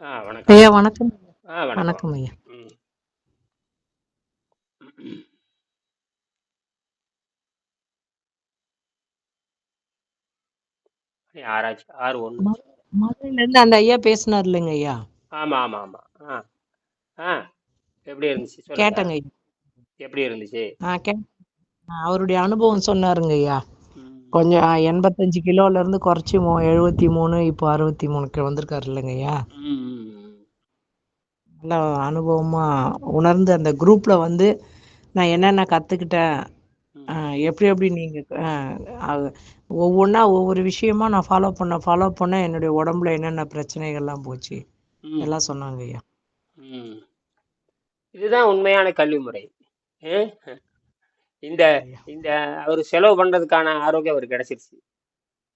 வணக்கம். ஐயா வணக்கம். வணக்கம். ஐயா. ம். மணி 6 ஆச்சு. 6:01. ம மதுரையிலேருந்து அந்த ஐயா பேசினார் இல்லைங்க ஐயா? ஆமா, ஆமா, ஆமா. ஆ. ஆ. எப்படி இருந்துச்சு? கேட்டேங்க ஐயா. எப்படி இருந்துச்சு? ஆ கே அவருடைய அனுபவம் சொன்னாருங்க ஐயா. கொஞ்சம் 85 கிலோலேருந்து குறைச்சி மு 73 இப்போ 63க்கு வந்திருக்காரு இல்லைங்க ஐயா? ம், ம், ம். நல்லா அனுபவமா உணர்ந்து அந்த குரூப்ல வந்து நான் என்னென்ன கத்துக்கிட்டேன். எப்படி எப்படி நீங்க ஒவ்வொன்னா ஒவ்வொரு விஷயமா நான் ஃபாலோ பண்ண ஃபாலோ பண்ண என்னுடைய உடம்புல என்னென்ன பிரச்சனைகள்லாம் போச்சு. எல்லாம் சொன்னாங்க ஐயா. இதுதான் உண்மையான கல்வி முறை. இந்த. இந்த அவரு செலவு பண்றதுக்கான ஆரோக்கியம் அவருக்கு கிடைச்சிருச்சு.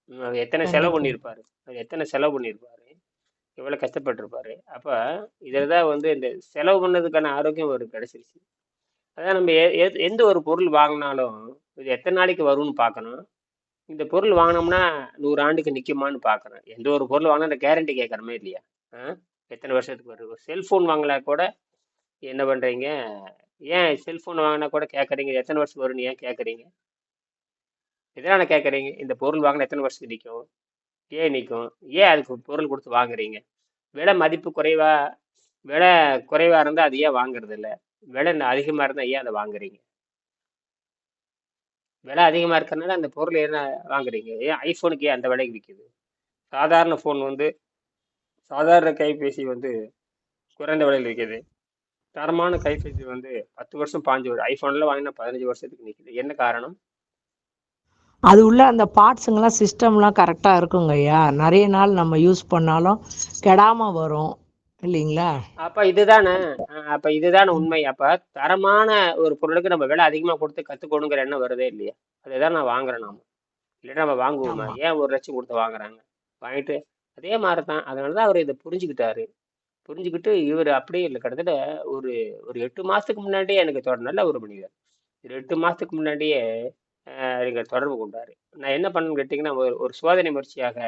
அவர் எத்தனை செலவு. பண்ணியிருப்பாரு. அவர் எத்தனை செலவு பண்ணியிருப்பாரு. எவ்வளோ கஷ்டப்பட்டுருப்பாரு. அப்ப இதில தான் வந்து இந்த செலவு பண்ணதுக்கான ஆரோக்கியம் அவருக்கு கிடைச்சிருச்சு. அதான் நம்ம எந்த ஒரு பொருள் வாங்குனாலும், இது எத்தன நாளைக்கு வரும்னு பார்க்கணும். இந்த பொருள் வாங்குனோம்னா 100 ஆண்டுக்கு நிக்குமான்னு பார்க்கணும். எந்த ஒரு பொருள் வாங்குனா அந்த கேரண்டி கேட்கறோமா இல்லையா? ஆ? எத்தனை வருஷத்துக்கு வரும். ஒரு செல்ஃபோன் வாங்கினா கூட என்ன பண்றீங்க? ஏன் செல்ஃபோன் வாங்கினா கூட கேட்குறீங்க எத்தனை வருஷம் வரும்னு ஏன் கேட்குறீங்க எதனால கேட்குறீங்க இந்த பொருள் வாங்கினா எத்தனை வருஷத்துக்கு நிற்கும் ஏன் நிற்கும் ஏன் அதுக்கு பொருள் கொடுத்து வாங்குறீங்க? விலை மதிப்பு குறைவாக விலை குறைவாக இருந்தால் அது ஏன் வாங்குறதில்ல? விலை அதிகமாக இருந்தால் ஏன் அதை வாங்குறீங்க? விலை அதிகமாக இருக்கிறனால அந்த பொருள் என்ன வாங்குறீங்க? ஏன் ஐஃபோனுக்கு ஏன் அந்த விலைக்கு விற்கிது சாதாரண ஃபோன் வந்து சாதாரண கைபேசி வந்து குறைந்த விலையில் விற்கிது தரமான கைபேசி வந்து 10 வருஷம், 15 வருஷம் ஐஃபோன்லாம் வாங்கினா 15 வருஷத்துக்கு நிக்குது. என்ன காரணம்? அது உள்ள அந்த பார்ட்ஸுங்கலாம் சிஸ்டம்லாம் கரெக்ட்டா இருக்குங்க ஐயா. நெறைய நாள் நம்ம யூஸ் பண்ணாலும் கெடாம வரும். இல்லீங்களா? அப்ப இதுதானே அப்ப இதுதானே உண்மை. அப்ப தரமான ஒரு பொருளுக்கு நம்ம விலை அதிகமா குடுத்து கத்துக்கணுங்கிற எண்ணம் வருதே இல்லையா? அதுதான் நான் வாங்குறேன் நாம. இல்லன்னா நம்ம வாங்குவோமா? ஏன் 1,00,000 குடுத்து வாங்குறாங்க? வாங்கிட்டு அதே மாரி தான். அதனால தான் அவரு இத புரிஞ்சுக்கிட்டாரு. புரிஞ்சுக்கிட்டு இவர் அப்படியே இல்லை கிட்டத்தட்ட ஒரு ஒரு எட்டு மாதத்துக்கு முன்னாடியே எனக்கு தொடர் நல்ல ஒரு மனிதர். ஒரு எட்டு மாதத்துக்கு முன்னாடியே எங்கள் தொடர்பு கொண்டார் நான் என்ன பண்ணேன்னு கேட்டிங்கன்னா ஒரு ஒரு சோதனை முயற்சியாக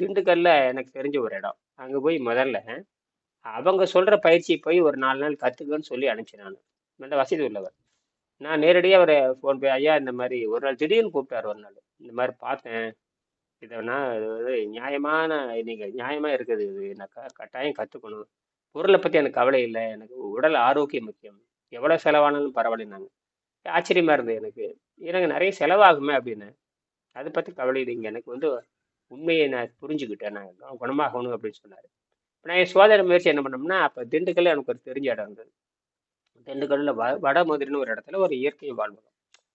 திண்டுக்கல்ல எனக்கு தெரிஞ்ச ஒரு இடம். அங்கே போய் முதல்ல அவங்க சொல்கிற பயிற்சியை போய் ஒரு நாலு நாள் கற்றுக்கன்னு சொல்லி அனுப்பிச்சேன் நான் நல்ல வசதி உள்ளவர். நான் நேரடியாக அவரை ஃபோன் பே ஐயா இந்த மாதிரி ஒரு நாள் திடீர்னு கூப்பிட்டாரு ஒரு நாள். இந்த மாதிரி பார்த்தேன். இதனா நான் இது வந்து நியாயமான நீங்கள் நியாயமா இருக்குது இது. நான் க கட்டாயம் கற்றுக்கணும் பொருளை பற்றி எனக்கு கவலை இல்லை எனக்கு உடல் ஆரோக்கியம் முக்கியம். எவ்வளோ செலவானாலும் பரவாயில்லன்னாங்க. ஆச்சரியமா இருந்தது எனக்கு. எனக்கு நிறைய செலவாகுமே அப்படின்னு அதை பற்றி கவலை இல்லைங்க. எனக்கு வந்து உண்மையை நான் புரிஞ்சுக்கிட்டேன். நான் குணமாகணும் அப்படின்னு சொன்னார் இப்போ நான் என் சோதனை முயற்சி என்ன பண்ணோம்னா, அப்போ திண்டுக்கல்ல எனக்கு ஒரு தெரிஞ்ச இடம் இருந்தது. திண்டுக்கல்ல வ வடமதுரின்னு ஒரு இடத்துல ஒரு இயற்கை வாழ்வகம்.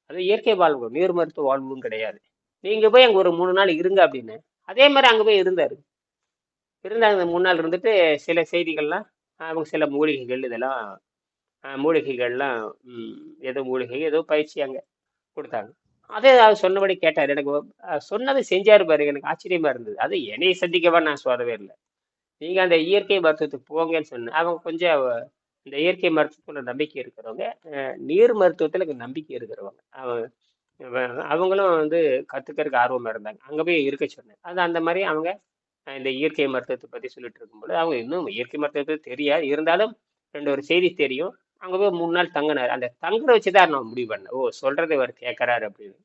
அது இயற்கை வாழ்வகம். நீர் மருத்துவ வாழ்வும் கிடையாது. நீங்க போய் அங்க ஒரு மூணு நாள் இருங்க அப்படின்னு அதே மாதிரி அங்க போய் இருந்தாரு. இருந்தாங்க அந்த மூணு நாள் இருந்துட்டு சில செய்திகள்லாம் அவங்க சில மூலிகைகள் இதெல்லாம் மூலிகைகள்லாம் ஏதோ மூலிகை ஏதோ பயிற்சி அங்கே கொடுத்தாங்க அதே அவர் சொன்னபடி கேட்டார் எனக்கு சொன்னதை செஞ்சார் பாருங்க. எனக்கு ஆச்சரியமா இருந்தது. அது என்னை சந்திக்கவா நான் சொல்லவே இல்லை நீங்கள் அந்த இயற்கை மருத்துவத்துக்கு போங்கன்னு சொன்னேன். அவங்க கொஞ்சம் இந்த இயற்கை மருத்துவத்துக்குள்ள நம்பிக்கை இருக்கிறவங்க. நீர் மருத்துவத்தில் எனக்கு நம்பிக்கை இருக்கிறவங்க. அவன் அவங்களும் வந்து கற்றுக்கிறதுக்கு ஆர்வமாக இருந்தாங்க. அங்கே போய் இருக்க சொன்னேன். அது அந்த மாதிரி அவங்க இந்த இயற்கை மருத்துவத்தை பற்றி சொல்லிட்டு இருக்கும்போது, அவங்க இன்னும் இயற்கை மருத்துவத்தை தெரியாது. இருந்தாலும் ரெண்டு ஒரு செய்தி தெரியும். அங்கே போய் மூணு நாள் தங்கினார் அந்த தங்குற வச்சு தான் நான் முடிவு பண்ணேன். ஓ! சொல்கிறத இவர் கேட்கறாரு அப்படின்னு.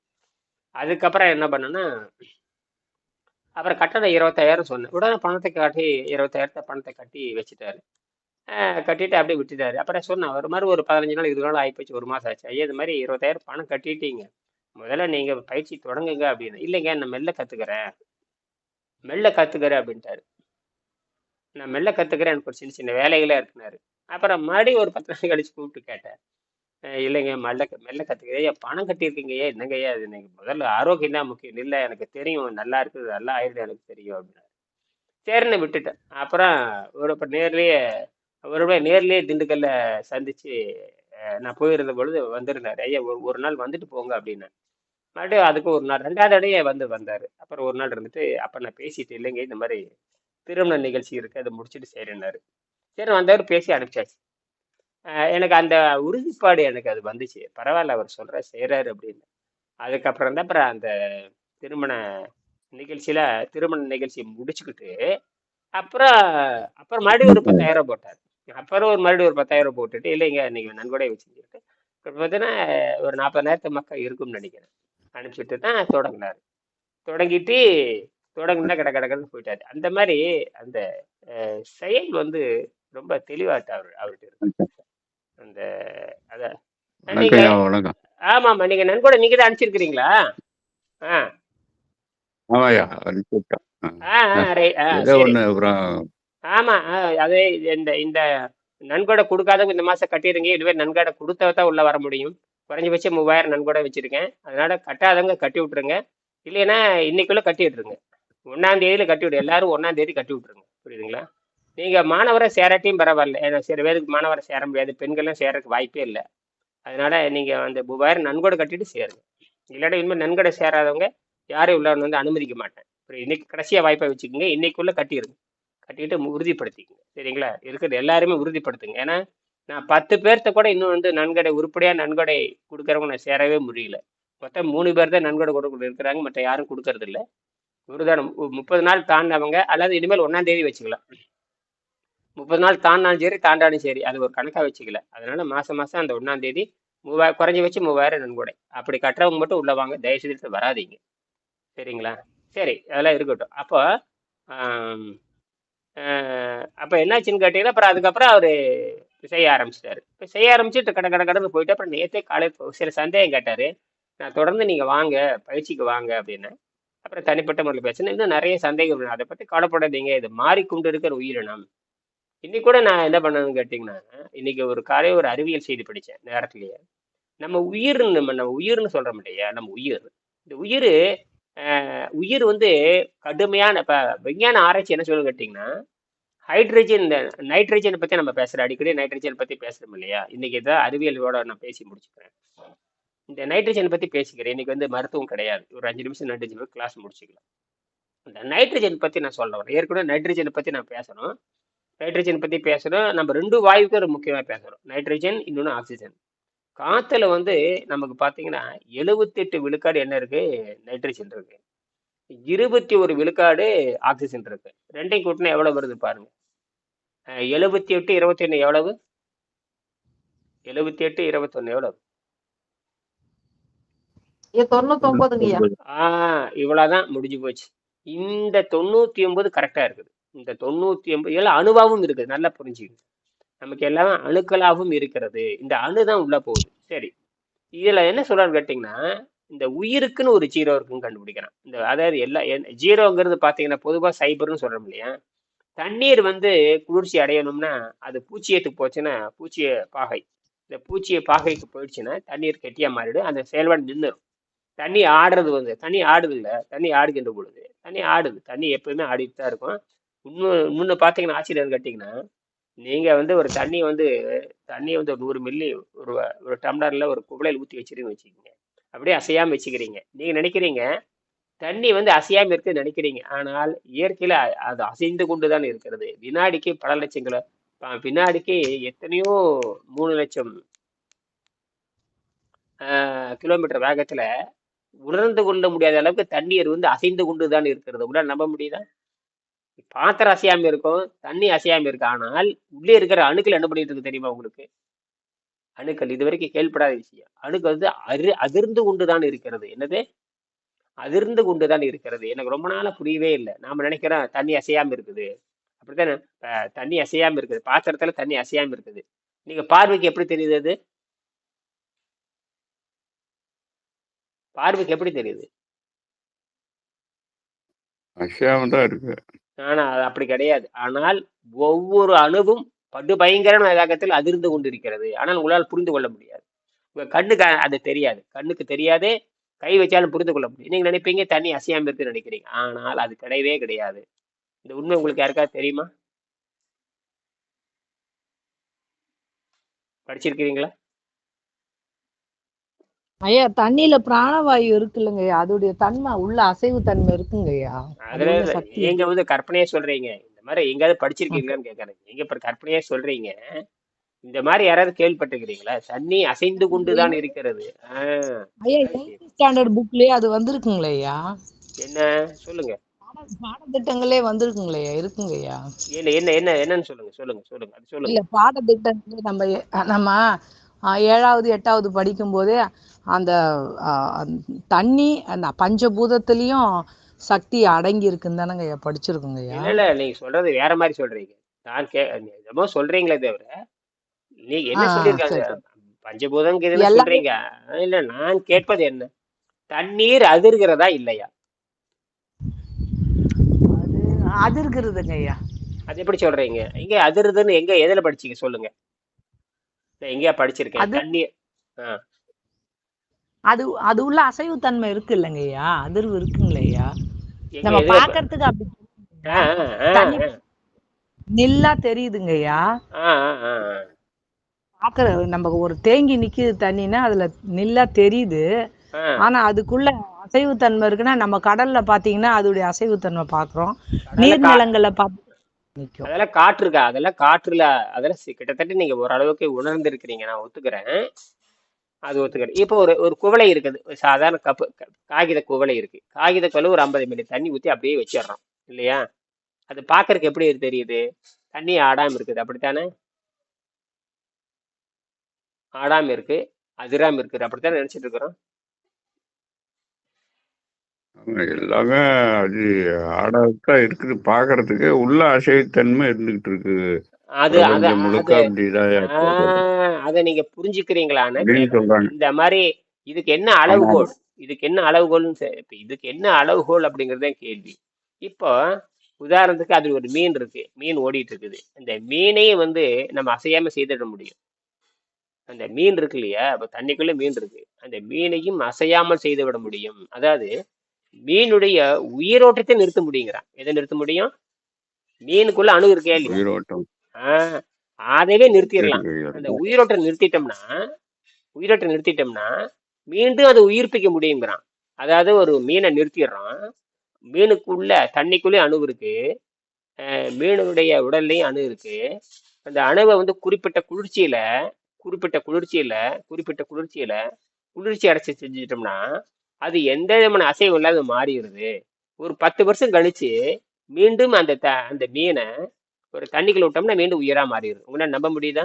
அதுக்கப்புறம் என்ன பண்ணேன்னா அப்புறம் கட்டணம் 25,000 சொன்னேன். உடனே பணத்தை காட்டி இருபத்தாயிரத்த பணத்தை கட்டி வச்சுட்டாரு. கட்டிட்டு அப்படியே விட்டுட்டாரு. அப்புறம் சொன்னேன். ஒரு மாதிரி ஒரு 15 நாள் 20 நாள் ஆகிப்போச்சு ஒரு மாசம் ஆச்சு. ஐயா இது மாதிரி இருபத்தாயிரம் பணம் கட்டிட்டீங்க. முதல்ல நீங்க பயிற்சி தொடங்குங்க அப்படின்னு. இல்லைங்க நான் மெல்ல கத்துக்கிறேன். மெல்ல கத்துக்கிறேன் அப்படின்ட்டாரு. நான் மெல்ல கத்துக்கிறேன். எனக்கு ஒரு சின்ன சின்ன வேலைகளாக இருக்குனாரு அப்புறம் மறுபடியும் ஒரு 10 நாள் கழிச்சு கூப்பிட்டு கேட்டேன். இல்லைங்க மெல்ல மெல்ல கத்துக்கிறேன். ஐயா பணம் கட்டியிருக்கீங்கய்யா என்னங்கய்யா இது எனக்கு முதல்ல ஆரோக்கியம் தான் முக்கியம். இல்லை எனக்கு தெரியும். நல்லா இருக்குது. நல்லா ஆயிடுது எனக்கு தெரியும் அப்படின்னாரு. சரின்னு விட்டுட்டேன். அப்புறம் ஒரு இப்ப நேர்லயே ஒரு முறை நேர்லயே திண்டுக்கல்ல சந்திச்சு நான் போயிருந்த பொழுது வந்திருந்தாரு. ஐயா ஒரு ஒரு நாள் வந்துட்டு போங்க அப்படின்னு மறுபடியும் அதுக்கு ஒரு நாள் ரெண்டாவது இடையே வந்து வந்தார் அப்புறம் ஒரு நாள் இருந்துட்டு அப்போ நான் பேசிட்டு இல்லைங்க இந்த மாதிரி திருமண நிகழ்ச்சி இருக்குது அதை முடிச்சுட்டு செய்றேன்னாரு. சரி வந்தவர் பேசி அனுப்பிச்சாச்சு. எனக்கு அந்த உறுதிப்பாடு எனக்கு அது வந்துச்சு. பரவாயில்ல அவர் சொல்கிற செய்கிறாரு அப்படின்னு. அதுக்கப்புறம் தான் அப்புறம் அந்த திருமண நிகழ்ச்சியில் திருமண நிகழ்ச்சி முடிச்சுக்கிட்டு, அப்புறம் அப்புறம் மறுபடியும் ஒரு பத்தாயிரம் போட்டார் அப்புறம் ஒரு மறுபடியும் ஒரு பத்தாயிரம் போட்டுட்டு இல்லைங்க நீங்கள் நன்கொடை வச்சுக்கிட்டு இப்போ பார்த்தீங்கன்னா ஒரு நாற்பதாயிரத்து மக்கள் இருக்கும்னு நினைக்கிறேன் அனுப்பிச்சிட்டு தான் தொடங்கினார். தொடங்கிட்டு தொடங்கினா கட கட கடன்னு போயிட்டாரு. அந்த மாதிரி அந்த செயல் வந்து ரொம்ப தெளிவாட்டு அவர் அவர்கிட்ட அந்த அத நீங்க வணக்கம் ஐயா வணக்கம். ஆமாம்மா நீங்க நன்கொடை நீங்க தான் அனுப்பிச்சிருக்கிறீங்களா? ஆ. ஆமா அதே இந்த இந்த நன்கொடை கொடுக்காதவங்க இந்த மாசம் கட்டிடுங்க இதுவே நன்கொடை கொடுத்தா தான் உள்ள வர முடியும். குறைஞ்சபட்சம் மூவாயிரம் நன்கொடை வச்சுருக்கேன். அதனால் கட்டாதவங்க கட்டி விட்ருங்க இல்லைன்னா இன்றைக்குள்ளே கட்டி விட்ருங்க ஒன்றாந்தேதியில் கட்டி விடு. எல்லாரும் ஒன்றாந்தேதி கட்டி விட்ருங்க புரியுதுங்களா? நீங்கள் மாணவரை சேராட்டியும் பரவாயில்ல. ஏன்னா சில பேருக்கு மாணவரை சேர முடியாது. பெண்கள்லாம் சேரக்கு வாய்ப்பே இல்லை. அதனால் நீங்கள் அந்த மூவாயிரம் நன்கொடை கட்டிட்டு சேருங்க. இல்லாட்டி இனிமேல் நன்கொடை சேராதவங்க யாரையும் உள்ள வந்து அனுமதிக்க மாட்டேன். அப்புறம் இன்னைக்கு கடைசியாக வாய்ப்பை வச்சுக்கோங்க. இன்றைக்குள்ளே கட்டிடுங்க. கட்டிட்டு மு- உறுதிப்படுத்திக்கங்க. சரிங்களா? இருக்கிறது எல்லாருமே உறுதிப்படுத்துங்க. ஏன்னா நான் பத்து பேர்த்த கூட இன்னும் வந்து நன்கொடை உருப்படியாக நன்கொடை கொடுக்குறவங்க நான் சேரவே முடியல. மொத்தம் மூணு பேர் தான் நன்கொடை கொடுக்க இருக்கிறாங்க மற்ற யாரும் கொடுக்கறது இல்ல குருதானம் முப்பது நாள் தாண்டவங்க அல்லது இனிமேல் ஒன்றாம் தேதி வச்சுக்கலாம். முப்பது நாள் தாண்டாலும் சரி தாண்டாலும் சரி அது ஒரு கணக்காக வச்சுக்கல. அதனால மாதம் மாதம் அந்த ஒன்றாம் தேதி மூவாயிரம் குறைஞ்சி வச்சு மூவாயிரம் நன்கொடை. அப்படி கட்டுறவங்க மட்டும் உள்ள வாங்க தயவு செய்து வராதீங்க. சரிங்களா? சரி அதெல்லாம் இருக்கட்டும். அப்போ அப்போ என்னாச்சுன்னு கேட்டீங்கன்னா அப்புறம் அதுக்கப்புறம் அவர் செய்ய ஆரம்பிச்சிட்டாரு. இப்போ செய்ய ஆரம்பிச்சுட்டு கட கட கடந்து போயிட்டு அப்புறம் நேற்றே காலையில் சில சந்தேகம் கேட்டார். நான் தொடர்ந்து நீங்கள் வாங்க பயிற்சிக்கு வாங்க அப்படின்னு. அப்புறம் தனிப்பட்ட முறையில் பேசினேன். இன்னும் நிறைய சந்தேகம் அதை பற்றி கவலைப்படாதீங்க. இது மாறிக்கொண்டு இருக்கிற உயிரினம். இன்னைக்கு கூட நான் என்ன பண்ணணும்னு கேட்டிங்கன்னா இன்னைக்கு ஒரு காலையில் ஒரு அறிவியல் செய்தி படித்தேன் நேரத்திலேயே. நம்ம உயிர் நம்ம நம்ம உயிர்னு சொல்கிறோம் இல்லையா? நம்ம உயிர். இந்த உயிர் உயிர் வந்து கடுமையான இப்போ விஞ்ஞான ஆராய்ச்சி என்ன சொல்லுன்னு கேட்டிங்கன்னா ஹைட்ரஜன் இந்த நைட்ரஜனை பற்றி நம்ம பேசுகிறோம் அடிக்கடி நைட்ரஜன் பற்றி பேசுகிறோம் இல்லையா? இன்னைக்கு இதை அறிவியலோட நான் பேசி முடிச்சுக்கிறேன். இந்த நைட்ரஜன் பற்றி பேசிக்கிறேன். இன்றைக்கி வந்து மருத்துவம் கிடையாது. ஒரு அஞ்சு நிமிஷம் நைட்ரஜன் கிளாஸ் முடிச்சுக்கலாம். இந்த நைட்ரஜன் பற்றி நான் சொல்ல வரேன். ஏற்கனவே நைட்ரஜனை பற்றி நான் பேசணும். நைட்ரஜன் பற்றி பேசணும். நம்ம ரெண்டு வாயுக்கும் ஒரு முக்கியமாக பேசணும். நைட்ரஜன் இன்னொன்று ஆக்சிஜன் காற்றுல வந்து நமக்கு பார்த்தீங்கன்னா எழுபத்தெட்டு விழுக்காடு என்ன இருக்குது நைட்ரஜன் இருக்குது இருபத்தி ஒரு விழுக்காடு ஆக்சிஜன் இருக்கு. ரெண்டையும் கூட்டினா எவ்வளவு வருது பாருங்க. எழுபத்தி எட்டு இருபத்தி ஒன்று எவ்வளவு? எழுபத்தி எட்டு இருபத்தொன்னு எவ்வளவு? ஐயா தொண்ணூத்தொன்பதுங்கய்யா ஆ இவ்வளவுதான் முடிஞ்சு போச்சு. இந்த தொண்ணூத்தி ஒன்பது கரெக்டா இருக்குது. இந்த தொண்ணூத்தி ஒன்பது எல்லாம் அணுவாவும் இருக்குது. நல்லா புரிஞ்சுக்கணும் நமக்கு எல்லாம் அணுக்களாகவும் இருக்கிறது. இந்த அணு தான் உள்ள போகுது. சரி. இதுல என்ன சொல்றான்னு கேட்டீங்கன்னா இந்த உயிருக்குன்னு ஒரு ஜீரோ இருக்குன்னு கண்டுபிடிக்கிறான் இந்த அதாவது எல்லா என்- ஜீரோங்கிறது பார்த்தீங்கன்னா பொதுவாக சைபர்னு சொல்கிறோம் இல்லையா? தண்ணீர் வந்து குளிர்ச்சி அடையணும்னா அது பூச்சியத்துக்கு போச்சுன்னா பூச்சிய பாகை. இந்த பூச்சிய பாகைக்கு போயிடுச்சுன்னா தண்ணீர் கெட்டியாக மாறிடும். அந்த செயல்பாடு நின்றுடும் தண்ணி ஆடுறது வந்து தண்ணி ஆடுது இல்லை தண்ணி ஆடுகின்ற பொழுது தண்ணி ஆடுது. தண்ணி எப்பவுமே ஆடிட்டு தான் இருக்கும். இன்னும் முன்னே பார்த்தீங்கன்னா ஆச்சரியம் கேட்டிங்கன்னா நீங்கள் வந்து ஒரு தண்ணி வந்து தண்ணியை வந்து ஒரு நூறு மில்லி ஒரு ஒரு டம்ளரில் ஒரு குவளையில் ஊற்றி வச்சிருன்னு வச்சுக்கோங்க. அப்படியே அசையாமல் வச்சுக்கிறீங்க. நீங்கள் நினைக்கிறீங்க? தண்ணி வந்து அசையாமல் இருக்குன்னு நினைக்கிறீங்க. ஆனால் இயற்கையில் அது அசைந்து கொண்டு தான் இருக்கிறது. வினாடிக்கு பல லட்சம் கிலோ வினாடிக்கு எத்தனையோ மூணு லட்சம் ஆஹ், கிலோமீட்டர் வேகத்தில் உணர்ந்து கொள்ள முடியாத அளவுக்கு தண்ணீர் வந்து அசைந்து கொண்டு தான் இருக்கிறது. உடனே நம்ப முடியுதா? பாத்திரம் அசையாம இருக்கும் தண்ணி அசையாம இருக்கு. ஆனால் உள்ளே இருக்கிற அணுக்கள் என்ன பண்ணிட்டு இருக்கு தெரியுமா உங்களுக்கு? அணுக்கள் இது வரைக்கும் கேள்விப்படாத விஷயம். அணுக்கள் வந்து அரு அதிர்ந்து கொண்டு தான் இருக்கிறது. என்னது? அதிர்ந்து கொண்டு தான் இருக்கிறது. எனக்கு ரொம்ப நாளா புரியவே இல்லை. நாம நினைக்கிறோம் தண்ணி அசையாம இருக்குது. அப்படித்தானே? தண்ணி அசையாம இருக்குது. பாத்திரத்துல தண்ணி அசையாம இருக்குது. நீங்க பார்வைக்கு எப்படி தெரியுது அது? பார்வைக்கு எப்படி தெரியுது? அசையாம தான் இருக்கு. ஆனா அது அப்படி கிடையாது. ஆனால் ஒவ்வொரு அணுவும் படு பயங்கரமான வேகத்தில் அதிர்ந்து கொண்டிருக்கிறது. ஆனால் உங்களால் புரிந்து கொள்ள முடியாது. உங்க கண்ணுக்கு அது தெரியாது. கண்ணுக்கு தெரியாது கை வச்சாலும் புரிந்து கொள்ள முடியும். நீங்க நினைப்பீங்க தண்ணி அசையாம இருக்குன்னு நினைக்கிறீங்க. ஆனால் அது கிடையவே கிடையாது. இந்த உண்மை உங்களுக்கு யாருக்காவது தெரியுமா? படிச்சிருக்கிறீங்களா? ஐயா தண்ணியில பிராணவாயு இருக்குல்லங்கய்யா அதோடைய தன்மை உள்ள அசைவு தன்மை இருக்குங்கய்யா அது அதுல நீங்க வந்து கற்பனையே சொல்றீங்க. மாதிரி எங்கேயாவது படிச்சிருக்கீங்களான்னு கேட்கறேன் நீங்க இப்ப கற்பனையே சொல்றீங்க? இந்த மாதிரி யாராவது கேள்விப்பட்டிருக்கிறீங்களா? தண்ணி அசைந்து கொண்டுதான் இருக்கிறது. ஸ்டாண்டர்ட் புக்லயே அது வந்திருக்குங்களே ஐயா? என்ன? சொல்லுங்க. பாட பாடத்திட்டங்களே வந்திருக்குங்களையா இருக்குங்கய்யா என்ன என்ன என்ன என்னன்னு சொல்லுங்க சொல்லுங்க சொல்லுங்க. அது சொல்லுங்க. இல்ல பாடத்திட்டங்களே நம்ம நம்ம ஏழாவது எட்டாவது படிக்கும் போதே அந்த தண்ணி அந்த பஞ்சபூதத்திலயும் சக்தி அடங்கி இருக்குன்னு தானங்கய்யா படிச்சிருக்குங்கய்யா இல்ல இல்ல நீங்க சொல்றது வேற மாதிரி சொல்றீங்க. நான் கே என்னமோ சொல்றீங்களே தவிர நீங்க என்ன பஞ்சபூதங்கிறதுல எல்லாமே சொல்றீங்க. இல்ல நான் கேட்பது என்ன? தண்ணீர் அதிர்கிறதா இல்லையா? அது அது இருக்குதுங்கய்யா அது எப்படி சொல்றீங்க? எங்க அதிருதுன்னு எங்க எதுல படிச்சீங்க? சொல்லுங்க. எங்கேயா படிச்சிருக்கேன். தண்ணீர் அது அது உள்ள அசைவுத்தன்மை இருக்கு இல்லைங்கய்யா அதிர்வு எங்க நம்ம பாக்குறதுக்கு அப்படி நில்லா தெரியுதுங்கய்யா. பாக்குற நம்ம ஒரு தேங்கி நிக்குது தண்ணினா அதுல நில்லா தெரியுது. ஆனா அதுக்குள்ள அசைவுத்தன்மை இருக்குன்னா நம்ம கடல்ல பாத்தீங்கன்னா அதோடைய அசைவுத்தன்மை பாக்குறோம். கடல்ல கா நீர்நிலங்கள்ல நிக்கும். அதெல்லாம் காற்றுக்கா அதெல்லாம் காற்றுல அதெல்லாம் கிட்டத்தட்ட நீங்க ஓரளவுக்கு உணர்ந்திருக்கிறீங்க நான் ஒத்துக்கிறேன். அது ஒத்துக்கிறேன் இப்போ ஒரு ஒரு குவளை இருக்குது. ஒரு சாதாரண கப்பு க- காகித குவளை இருக்கு. காகித குவளை ஒரு ஐம்பது மில்லி தண்ணி ஊற்றி அப்படியே வச்சிடுறோம் இல்லையா? அது பார்க்கறதுக்கு எப்படி தெரியுது? தண்ணி ஆடாம இருக்குது. அப்படித்தானே? ஆடாம இருக்கு. அதிராம இருக்குது. அப்படித்தானே நினைச்சிட்டு இருக்கிறோம்? எல்லாமே அது ஆடாதான் இருக்குது. பாக்குறதுக்கு உள்ள அசைத்தன்மை இருந்துகிட்டு இருக்குது. அது அத நீங்க சொல்றாங்க இந்த மாதிரி இதுக்கு என்ன அளவுகோல்? இதுக்கு என்ன அளவுகோல்னு இதுக்கு என்ன அளவுகோல் அப்படிங்கறதே கேள்வி. இப்போ உதாரணத்துக்கு அது ஒரு மீன் இருக்கு. மீன் ஓடிட்டு இருக்குது அந்த மீனையும் வந்து நம்ம அசையாம செய்திட முடியும். அந்த மீன் இருக்கு இல்லையா? இப்ப தண்ணிக்குள்ள மீன் இருக்கு. அந்த மீனையும் அசையாமல் செய்து விட முடியும். அதாவது மீனுடைய உயிரோட்டத்தை நிறுத்த முடியுங்கிறான். எதை நிறுத்த முடியும்? மீனுக்குள்ள அணு இருக்கே இல்லையா? உயிரோட்டம். ஆஹ் அதையே நிறுத்திடலாம். அந்த இருக்கு. உயிரோட்டம் நிறுத்திட்டோம்னா உயிரோட்டம் நிறுத்திட்டோம்னா மீண்டும் அதை உயிர்ப்பிக்க முடியுங்கிறான். அதாவது ஒரு மீனை நிறுத்திடுறான். மீனுக்குள்ள தண்ணிக்குள்ளே அணு இருக்கு. அஹ் மீனுடைய உடல்லையும் அணு இருக்கு. அந்த அணுவை வந்து குறிப்பிட்ட குளிர்ச்சியில குறிப்பிட்ட குளிர்ச்சியில குறிப்பிட்ட குளிர்ச்சியில குளிர்ச்சி அடைச்சி செஞ்சுட்டோம்னா அது எந்த விதமான அசைவும் இல்லாத மாறிடுது. ஒரு பத்து வருஷம் கழிச்சு மீண்டும் அந்த த அந்த மீனை ஒரு தண்ணிக்குள்ள விட்டோம்னா மீண்டும் உயிரா மாறிடுது உங்களால நம்ப முடியுதா?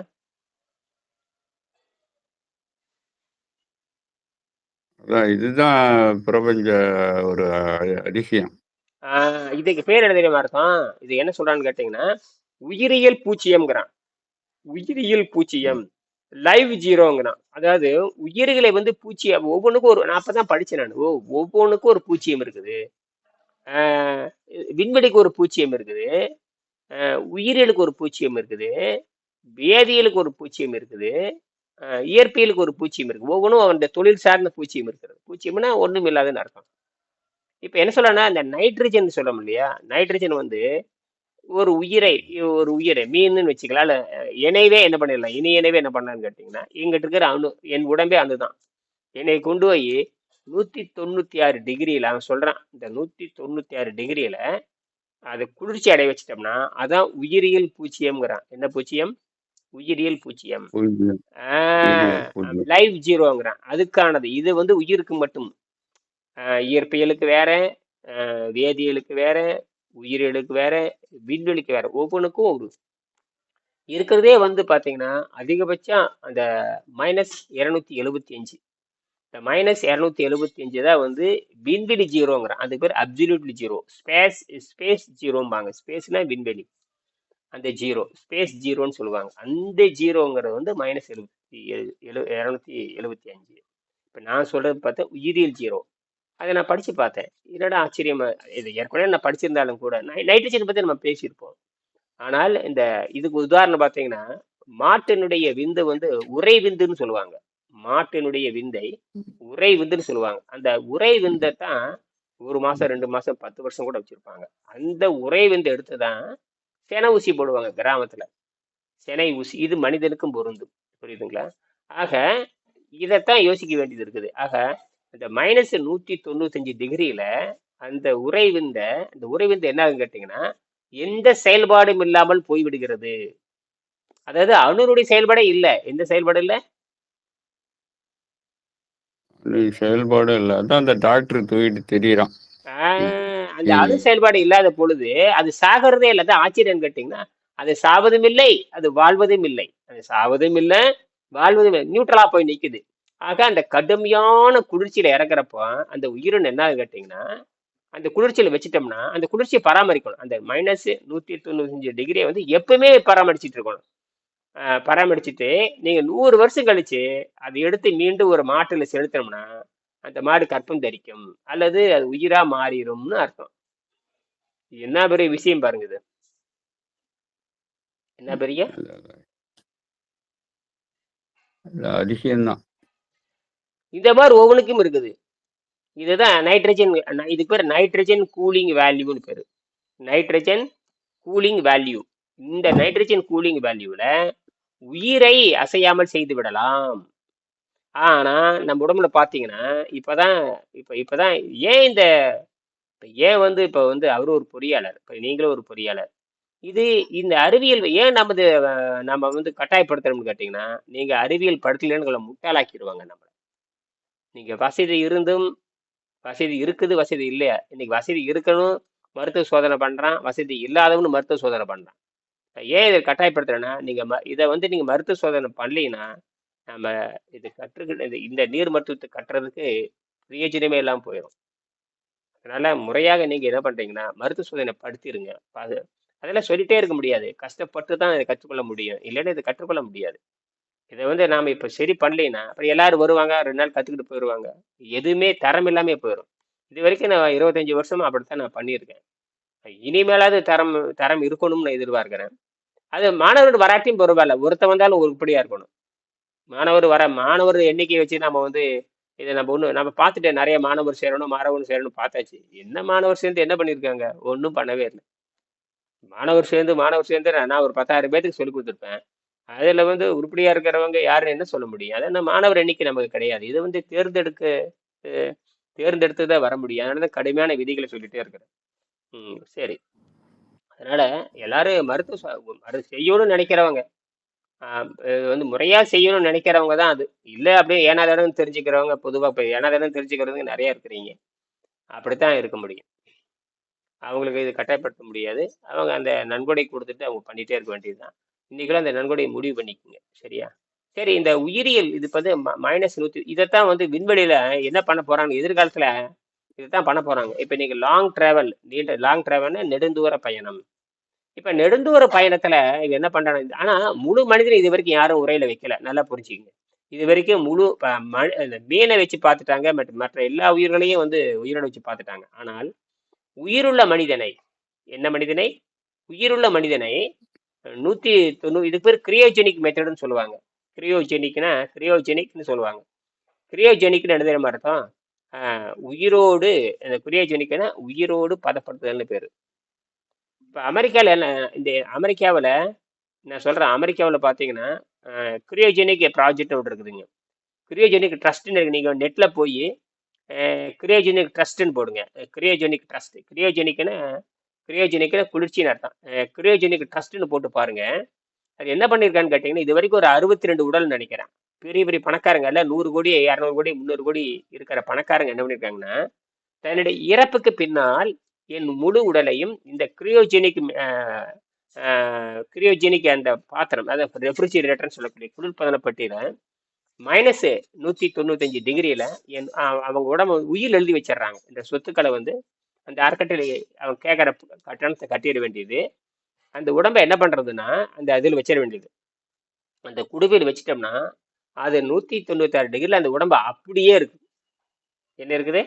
அதான் இதுதான் பிரபஞ்ச ஒரு அதிசயம். இதுக்கு பேர் என்ன தெரியுமா அர்த்தம்? இது என்ன சொல்றான்னு கேட்டீங்கன்னா உயிரியல் பூச்சியம்ங்கிறான். உயிரியல் பூச்சியம். லைவ் ஜீரோங்கிறான் அதாவது உயிர்களை வந்து பூச்சி ஒவ்வொன்றுக்கும் ஒரு நான் அப்பதான் படிச்சேன் நான். ஓ ஒவ்வொன்றுக்கும் ஒரு பூச்சியம் இருக்குது. விண்வெளிக்கு ஒரு பூச்சியம் இருக்குது. உயிரியலுக்கு ஒரு பூச்சியம் இருக்குது வேதியியலுக்கு ஒரு பூச்சியம் இருக்குது இயற்பியலுக்கு ஒரு பூச்சியம் இருக்கு ஒவ்வொன்றும் அவனுடைய தொழில் சார்ந்த பூச்சியம் இருக்கிறது. பூச்சியம்னா ஒன்றும் இல்லாதுன்னு அர்த்தம். இப்போ என்ன சொல்லனா இந்த நைட்ரஜன் சொல்ல இல்லையா? நைட்ரஜன் வந்து ஒரு உயிரை ஒரு உயிரை மீன்னு வச்சுக்கலாம் இல்லை இணைவே என்ன பண்ணிடலாம்? இனி இணைவே என்ன பண்ணலான்னு கேட்டிங்கன்னா எங்கிட்ட இருக்கிற அணு என் உடம்பே அதுதான். என்னை கொண்டு போய் நூற்றி தொண்ணூற்றி ஆறு டிகிரியில் அவன் சொல்கிறான் இந்த நூற்றி தொண்ணூற்றி ஆறு டிகிரியில் அதை குளிர்ச்சி அடைய வச்சிட்டோம்னா அதான் உயிரியல் பூச்சியம்ங்கிறான். என்ன பூச்சியம்? உயிரியல் பூச்சியம். லைவ் ஜீரோங்கிறான் அதுக்கானது. இது வந்து உயிருக்கு மட்டும். இயற்பியலுக்கு வேற வேதியியலுக்கு வேற உயிரியலுக்கு வேற விண்வெளிக்கு வேற. ஒவ்வொன்றுக்கும் ஒரு. இருக்கிறதே வந்து பாத்தீங்கன்னா அதிகபட்சம் அந்த மைனஸ் இருநூத்தி எழுபத்தி அஞ்சு. இந்த மைனஸ் இரநூத்தி எழுபத்தி அஞ்சு தான் வந்து விண்வெளி ஜீரோங்கிறான். அதுக்கு பேர் அப்சல்யூட்லி ஜீரோ ஸ்பேஸ் ஸ்பேஸ் ஜீரோம்பாங்க ஸ்பேஸ்னா விண்வெளி. அந்த ஜீரோ ஸ்பேஸ் ஜீரோன்னு சொல்லுவாங்க. அந்த ஜீரோங்கிறது வந்து மைனஸ் எழுபத்தி எழு எழு இரநூத்தி எழுபத்தி அஞ்சு. இப்போ நான் சொல்கிறது பார்த்தா உயிரியல் ஜீரோ அதை நான் படித்து பார்த்தேன். என்னடா ஆச்சரியமாக இது ஏற்கனவே நான் படிச்சிருந்தாலும் கூட நை நைட்ரஜன் பற்றி நம்ம பேசியிருப்போம். ஆனால் இந்த இதுக்கு உதாரணம் பார்த்தீங்கன்னா மாட்டினுடைய விந்து வந்து உரை விந்துன்னு சொல்லுவாங்க. மாட்டினுடைய விந்தை உறை விந்துன்னு சொல்லுவாங்க. அந்த உறை விந்தை தான் ஒரு மாசம் ரெண்டு மாசம் பத்து வருஷம் கூட வச்சிருப்பாங்க. அந்த உறை விந்து எடுத்து தான் செனை ஊசி போடுவாங்க கிராமத்துல. செனை ஊசி இது மனிதனுக்கும் பொருந்தும். புரியுதுங்களா? ஆக இதைத்தான் யோசிக்க வேண்டியது இருக்குது. ஆக இந்த மைனஸ் நூத்தி தொண்ணூத்தஞ்சு டிகிரியில அந்த உறைவிந்த அந்த உறைவிந்த என்ன ஆகுன்னு கேட்டீங்கன்னா எந்த செயல்பாடும் இல்லாமல் போய்விடுகிறது. அதாவது அணுனுடைய செயல்பாடே இல்லை. எந்த செயல்பாடும் இல்லை? செயல்பாடு இல்லை அதான் அந்த டாக்டர் தூக்கிட்டு தெரியறான். ஆஹ் அந்த அணு செயல்பாடு இல்லாத பொழுது அது சாகிறதே இல்லை. ஆச்சரியம் கேட்டீங்கன்னா அது சாவதும் இல்லை அது வாழ்வதும் இல்லை. அது சாவதும் இல்லை வாழ்வதும் இல்லை. நியூட்ரலா போய் நிக்குது. ஆக அந்த கடுமையான குளிர்ச்சியில இறக்குறப்போ அந்த உயிரின் என்ன கேட்டீங்கன்னா அந்த குளிர்ச்சியில வச்சுட்டோம்னா அந்த குளிர்ச்சியை பராமரிக்கணும். அந்த மைனஸ் நூத்தி தொண்ணூத்தஞ்சு டிகிரியை வந்து எப்பவுமே பராமரிச்சுட்டு இருக்கணும். பராமரிச்சுட்டு நீங்க நூறு வருஷம் கழிச்சு அதை எடுத்து மீண்டும் ஒரு மாட்டுல செலுத்தினோம்னா அந்த மாடு கற்பம் தரிக்கும். அல்லது அது உயிரா மாறிடும்னு அர்த்தம். இது என்ன பெரிய விஷயம் பாருங்க இது. என்ன பெரிய? அதிசயம்தான். இந்த மாதிரி ஒவ்வொன்றுக்கும் இருக்குது. இதுதான் நைட்ரஜன் இதுக்கு பேர் நைட்ரஜன் கூலிங் வேல்யூன்னு பேரு. நைட்ரஜன் கூலிங் வேல்யூ இந்த நைட்ரஜன் கூலிங் வேல்யூல உயிரை அசையாமல் செய்து விடலாம். ஆனா நம்ம உடம்புல பாத்தீங்கன்னா இப்பதான் இப்ப இப்பதான் ஏன் இந்த இப்ப ஏன் வந்து இப்ப வந்து அவரு ஒரு பொறியாளர் இப்ப நீங்களும் ஒரு பொறியாளர். இது இந்த அறிவியல் ஏன் நமது நம்ம வந்து கட்டாயப்படுத்துறோம்னு கேட்டீங்கன்னா நீங்க அறிவியல் படுத்தலன்னு முட்டாளாக்கிடுவாங்க நம்மளை. நீங்க வசதி இருந்தும் வசதி இருக்குது வசதி இல்லையா? இன்னைக்கு வசதி இருக்கணும் மருத்துவ சோதனை பண்றான் வசதி இல்லாதவனு மருத்துவ சோதனை பண்றான். ஏன் இதை கட்டாயப்படுத்துறேன்னா நீங்க ம- இதை வந்து நீங்க மருத்துவ சோதனை பண்ணலீங்கன்னா நம்ம இது கற்றுக்கிட்டு இந்த இந்த நீர் மருத்துவத்தை கட்டுறதுக்கு பிரயோஜனமே இல்லாமல் போயிடும் அதனால முறையாக நீங்க என்ன பண்றீங்கன்னா மருத்துவ சோதனை படுத்திருங்க. அது அதெல்லாம் சொல்லிட்டே இருக்க முடியாது. கஷ்டப்பட்டு தான் இதை கற்றுக்கொள்ள முடியும். இல்லைன்னா இதை கற்றுக்கொள்ள முடியாது. இதை வந்து நாம் இப்போ சரி பண்ணலைன்னா அப்புறம் எல்லாரும் வருவாங்க ரெண்டு நாள் கற்றுக்கிட்டு போயிடுவாங்க எதுவுமே தரம் இல்லாமே போயிடும் இது வரைக்கும் நான் இருபத்தஞ்சி வருஷமா அப்படித்தான் நான் பண்ணியிருக்கேன். இனிமேலாவது தரம் தரம் இருக்கணும்னு நான் எதிர்பார்க்கிறேன். அது மாணவர்கள் வராட்டியும் பரவாயில்ல. ஒருத்த வந்தாலும் உருப்படியா இருக்கணும். மாணவர் வர மாணவர் எண்ணிக்கை வச்சு நம்ம வந்து இதை நம்ம ஒன்று நம்ம பார்த்துட்டு நிறைய மாணவர் சேரணும் மாணவர் சேரணும் பார்த்தாச்சு. என்ன மாணவர் சேர்ந்து என்ன பண்ணியிருக்காங்க? ஒன்றும் பண்ணவே இல்லை. மாணவர் சேர்ந்து மாணவர் சேர்ந்து நான் ஒரு பத்தாயிரம் பேத்துக்கு சொல்லி கொடுத்துருப்பேன். அதில் வந்து உருப்படியாக இருக்கிறவங்க யாருன்னு என்ன சொல்ல முடியும்? அதான் மாணவர் எண்ணிக்கை நமக்கு கிடையாது. இது வந்து தேர்ந்தெடுக்க தேர்ந்தெடுத்து தான் வர முடியும். அதனால தான் கடுமையான விதிகளை சொல்லிட்டே இருக்கிறேன். ம் சரி. அதனால எல்லாரும் மருத்துவ ச- செய்யணும்னு நினைக்கிறவங்க. இது வந்து முறையாக செய்யணும்னு நினைக்கிறவங்க தான் அது. இல்லை அப்படியே ஏனாதாரம் தெரிஞ்சுக்கிறவங்க பொதுவாக இப்போ ஏனாதாரம் தெரிஞ்சுக்கிறதுக்கு நிறைய இருக்கிறீங்க. அப்படித்தான் இருக்க முடியும். அவங்களுக்கு இது கட்டாயப்படுத்த முடியாது. அவங்க அந்த நன்கொடை கொடுத்துட்டு அவங்க பண்ணிகிட்டே இருக்க வேண்டியது தான் இன்றைக்கெல்லாம் அந்த நன்கொடையை முடிவு பண்ணிக்கோங்க. சரியா? சரி இந்த உயிரியல் இது வந்து மைனஸ் நூற்றி இதைத்தான் வந்து விண்வெளியில் என்ன பண்ண போகிறாங்கன்னு எதிர்காலத்தில் இதை இதைத்தான் பண்ண போகிறாங்க இப்போ நீங்கள் லாங் ட்ராவல் நீண்ட லாங் டிராவல்னா நெடுந்தூர பயணம். இப்ப நெடுந்தூர பயணத்துல இது என்ன பண்றாங்க? ஆனா முழு மனிதனை இது வரைக்கும் யாரும் உரையில வைக்கல. நல்லா புரிஞ்சுக்கங்க. இது வரைக்கும் முழு ப- ம- மீனை வச்சு பார்த்துட்டாங்க மற்ற மற்ற எல்லா உயிர்களையும் வந்து உயிரோட வச்சு பார்த்துட்டாங்க. ஆனால் உயிருள்ள மனிதனை என்ன மனிதனை? உயிருள்ள மனிதனை நூத்தி தொண்ணூறு இதுக்கு பேர் கிரியோஜெனிக் மெத்தடுன்னு சொல்லுவாங்க. கிரியோஜெனிக்னா கிரியோஜெனிக்னு சொல்லுவாங்க. கிரியோஜெனிக்னு என்ன தெரியுமா அர்த்தம்? உயிரோடு அந்த கிரியோஜெனிக்னா உயிரோடு பதப்படுத்துதல்னு பேரு. இப்போ அமெரிக்காவில் என்ன இந்த அமெரிக்காவில் நான் சொல்கிறேன் அமெரிக்காவில் பார்த்தீங்கன்னா கிரியோஜெனிக் ப்ராஜெக்ட் ஒன்று இருக்குதுங்க. கிரியோஜெனிக் ட்ரஸ்ட்னு இருக்குது நீங்கள் நெட்டில் போய் கிரியோஜெனிக் ட்ரஸ்ட்டுன்னு போடுங்க. Cryogenic trust. கிரியோஜெனிக்னா கிரியோஜெனிக்னு குளிர்ச்சின்னு அர்த்தம். கிரியோஜெனிக் ட்ரஸ்ட்டுன்னு போட்டு பாருங்கள் அது என்ன பண்ணியிருக்கான்னு கேட்டிங்கன்னா இது வரைக்கும் ஒரு அறுபத்தி ரெண்டு உடல் நினைக்கிறேன். பெரிய பெரிய பணக்காரங்க எல்லாம் நூறு கோடி இரநூறு கோடி முந்நூறு கோடி இருக்கிற பணக்காரங்க என்ன பண்ணியிருக்காங்கன்னா தன்னுடைய இறப்புக்கு பின்னால் என் முழு உடலையும் இந்த கிரியோஜெனிக் கிரியோஜெனிக் அந்த பாத்திரம் அதாவது ரெஃப்ரிஜிரேட்டர்னு சொல்லக்கூடிய குளிர்பதனப்பட்டியில் மைனஸு நூற்றி தொண்ணூத்தஞ்சு டிகிரியில் என் அவங்க உடம்பு உயிர் எழுதி வச்சிடுறாங்க. இந்த சொத்துக்களை வந்து அந்த அறக்கட்டளை அவங்க கேட்குற கட்டணத்தை கட்டிட வேண்டியது. அந்த உடம்பை என்ன பண்ணுறதுன்னா அந்த அதில் வச்சிட வேண்டியது. அந்த குடுவையில் வச்சிட்டோம்னா அது நூற்றி தொண்ணூத்தாறு டிகிரியில் அந்த உடம்பு அப்படியே இருக்குது என்ன இருக்குது?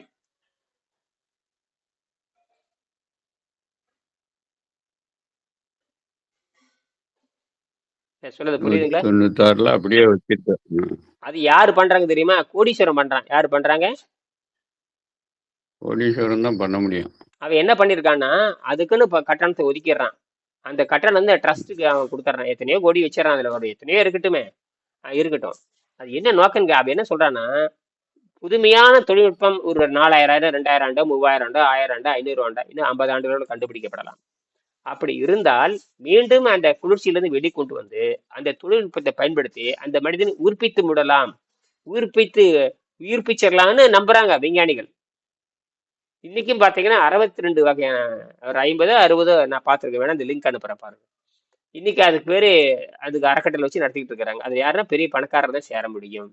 நூற்றி புரியுதுங்களா? தொண்ணூத்தாறுல அப்படியே வச்சிருக்கேன் ம். அது யார் பண்றாங்க தெரியுமா? கோடீஸ்வரம் பண்றான். யார் பண்றாங்க? கோடீஸ்வரன் தான் பண்ண முடியும். அவன் என்ன பண்ணியிருக்கான்னா அதுக்குன்னு இப்போ கட்டணத்தை ஒதுக்கிடுறான். அந்த கட்டணம் வந்து ட்ரஸ்ட்டுக்கு அவன் கொடுத்துட்றான். எத்தனையோ கோடி வச்சிடறான் அதில். ஒரு எத்தனையோ இருக்கட்டுமே. இருக்கட்டும். அது என்ன நோக்கங்க? அவன் என்ன சொல்றான்னா புதுமையான தொழில்நுட்பம் ஒரு நாலாயிரம் ரெண்டாயிரம் ஆண்டு மூவாயிரம் ஆண்டு ஆயிரம் ஆண்டு ஐநூறு ஆண்டு இன்னும் ஐம்பது ஆண்டுகளோடு கண்டுபிடிக்கப்படலாம். அப்படி இருந்தால் மீண்டும் அந்த குளிர்ச்சியிலிருந்து வெளிக்கொண்டு வந்து அந்த தொழில்நுட்பத்தை பயன்படுத்தி அந்த மனிதனை உயிர்ப்பித்து விடலாம் உயிர்ப்பித்து உயிர்ப்பிச்சிடலாம்னு நம்புறாங்க விஞ்ஞானிகள். இன்னைக்கும் பார்த்தீங்கன்னா அறுபத்தி ரெண்டு வகையான ஒரு ஐம்பதோ அறுபதோ நான் பார்த்துருக்கேன். வேணா அந்த லிங்க் அனுப்புறேன் பாருங்க. இன்னைக்கு அதுக்கு பேர் அதுக்கு அறக்கட்டளை வச்சு நடத்திக்கிட்டு இருக்கிறாங்க. அது யாருன்னா பெரிய பணக்காரர் தான் சேர முடியும்.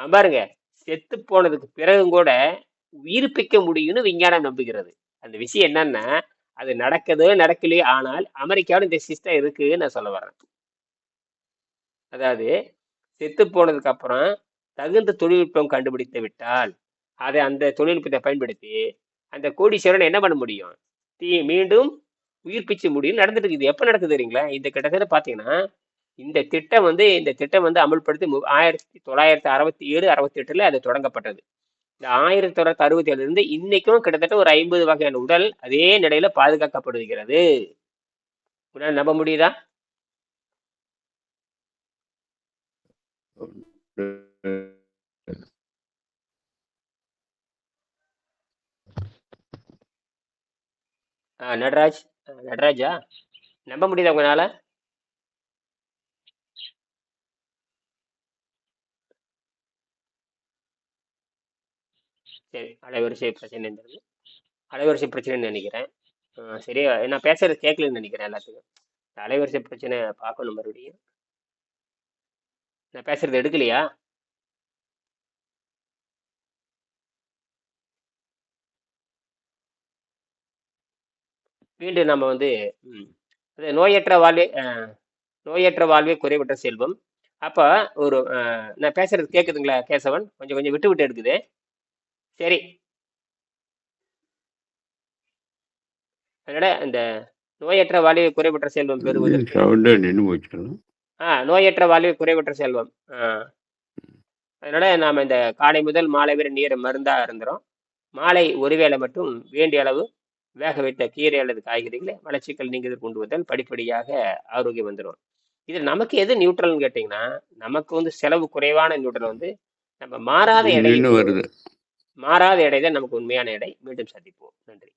பாருங்க செத்து போனதுக்கு பிறகும் கூட உயிர்ப்பிக்க முடியும்னு விஞ்ஞானம் நம்புகிறது. அந்த விஷயம் என்னன்னா அது நடக்குதோ நடக்கலையோ ஆனால் அமெரிக்காவில் இந்த சிஸ்டம் இருக்குன்னு நான் சொல்ல வரேன் அதாவது செத்து போனதுக்கு அப்புறம் தகுந்த தொழில்நுட்பம் கண்டுபிடித்து விட்டால் அதை அந்த தொழில்நுட்பத்தை பயன்படுத்தி அந்த கோடீஸ்வரன் என்ன பண்ண முடியும்? தீ மீண்டும் உயிர்ப்பிச்சு முடியும். நடந்துட்டு இருக்குது. எப்போ நடக்குது தெரியுங்களா? இந்த கிட்டத்தட்ட பார்த்தீங்கன்னா இந்த திட்டம் வந்து இந்த திட்டம் வந்து அமல்படுத்தி மு- ஆயிரத்தி தொள்ளாயிரத்தி அறுபத்தி ஏழு அறுபத்தி எட்டுல அது தொடங்கப்பட்டது. இந்த ஆயிரத்தி தொள்ளாயிரத்தி அறுபத்தி ஏழுல இருந்து இன்னைக்கும் கிட்டத்தட்ட ஒரு ஐம்பது வகையான உடல் அதே நிலையில பாதுகாக்கப்படுகிறது. உங்களால நம்ப முடியுதா? நடராஜ். நடராஜா நம்ப முடியுதா உங்களால? சரி அலைவரிசை பிரச்சனை இருந்தது அலைவரிசை பிரச்சனைன்னு நினைக்கிறேன். சரியா நான் பேசுறது கேட்கலன்னு நினைக்கிறேன் எல்லாத்துக்கும். அலைவரிசை பிரச்சனை பார்க்கணும் மறுபடியும். நான் பேசுறது எடுக்கலையா? மீண்டும் நம்ம வந்து அது நோயற்ற வாழ்வே நோயற்ற வாழ்வே குறைவற்ற செல்வம். அப்போ ஒரு நான் பேசுறது கேட்குதுங்களா கேசவன்? கொஞ்சம் கொஞ்சம் விட்டு விட்டு எடுக்குது. சரி. அதனால இந்த நோயற்ற வாழ்வே குறைவற்ற செல்வம் பெறுவதற்கு ஆ நோயற்ற வாழ்வே குறைவற்ற செல்வம். அதனால நாம் இந்த காலை முதல் மாலை வரை நீரை மருந்தா இருந்துரும். மாலை ஒருவேளை மட்டும் வேண்டிய அளவு வேக வைத்த கீரை அல்லது காய்கறிகளை மலச்சிக்கல் நீங்குதல் கொண்டு வந்தால் படிப்படியாக ஆரோக்கியம் வந்துடும் இது நமக்கு எது நியூட்ரல்னு கேட்டிங்கன்னா நமக்கு வந்து செலவு குறைவான நியூட்ரல் வந்து நம்ம மாறாத எடை நின்று வருது. மாறாத எடை தான் நமக்கு உண்மையான எடை. மீண்டும் சந்திப்போம். நன்றி.